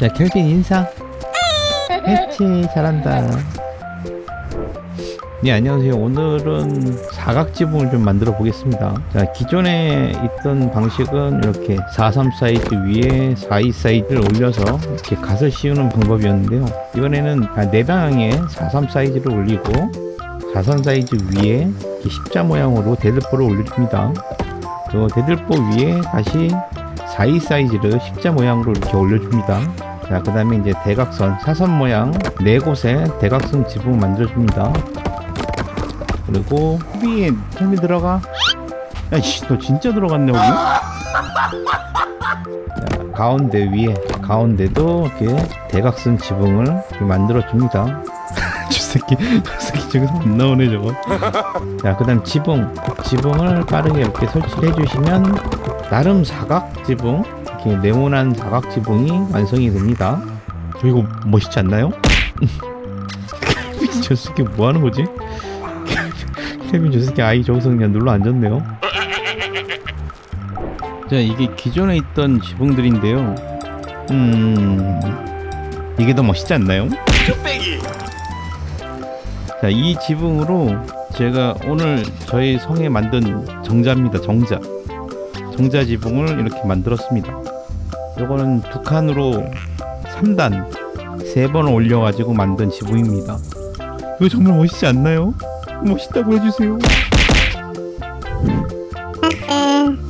자 켈빈 인사. 그렇지 잘한다. 네 안녕하세요. 오늘은 사각 지붕을 좀 만들어 보겠습니다. 자 기존에 있던 방식은 이렇게 43 사이즈 위에 42 사이즈를 올려서 이렇게 갓을 씌우는 방법이었는데요. 이번에는 네 방향에 43 사이즈를 올리고 43 사이즈 위에 십자 모양으로 데들보를 올려줍니다. 또 데들보 위에 다시 42 사이즈를 십자 모양으로 이렇게 올려줍니다 자, 그 다음에 이제 대각선, 사선 모양 네 곳에 대각선 지붕 만들어줍니다. 그리고 위에 헬미 들어가. 야이씨, 너 진짜 들어갔네, 여기? 자, 가운데 위에, 가운데도 이렇게 대각선 지붕을 이렇게 만들어줍니다. 저 새끼, 저 새끼 저기서 안 나오네, 저거. 자, 그 다음 지붕. 지붕을 빠르게 이렇게 설치해 주시면, 나름 사각 지붕, 이렇게 네모난 사각 지붕이 완성이 됩니다. 저 이거 멋있지 않나요? 저 새끼 뭐 하는 거지? 케빈 저 새끼 아이 저기서 그냥 눌러 앉았네요. 자 이게 기존에 있던 지붕들인데요. 음 이게 더 멋있지 않나요? 자 이 지붕으로 제가 오늘 저희 성에 만든 정자입니다. 정자. 정자지붕을 이렇게 만들었습니다. 이거는 두 칸으로 3단 세 번 올려가지고 만든 지붕입니다. 이거 정말 멋있지 않나요? 멋있다고 해주세요. 음.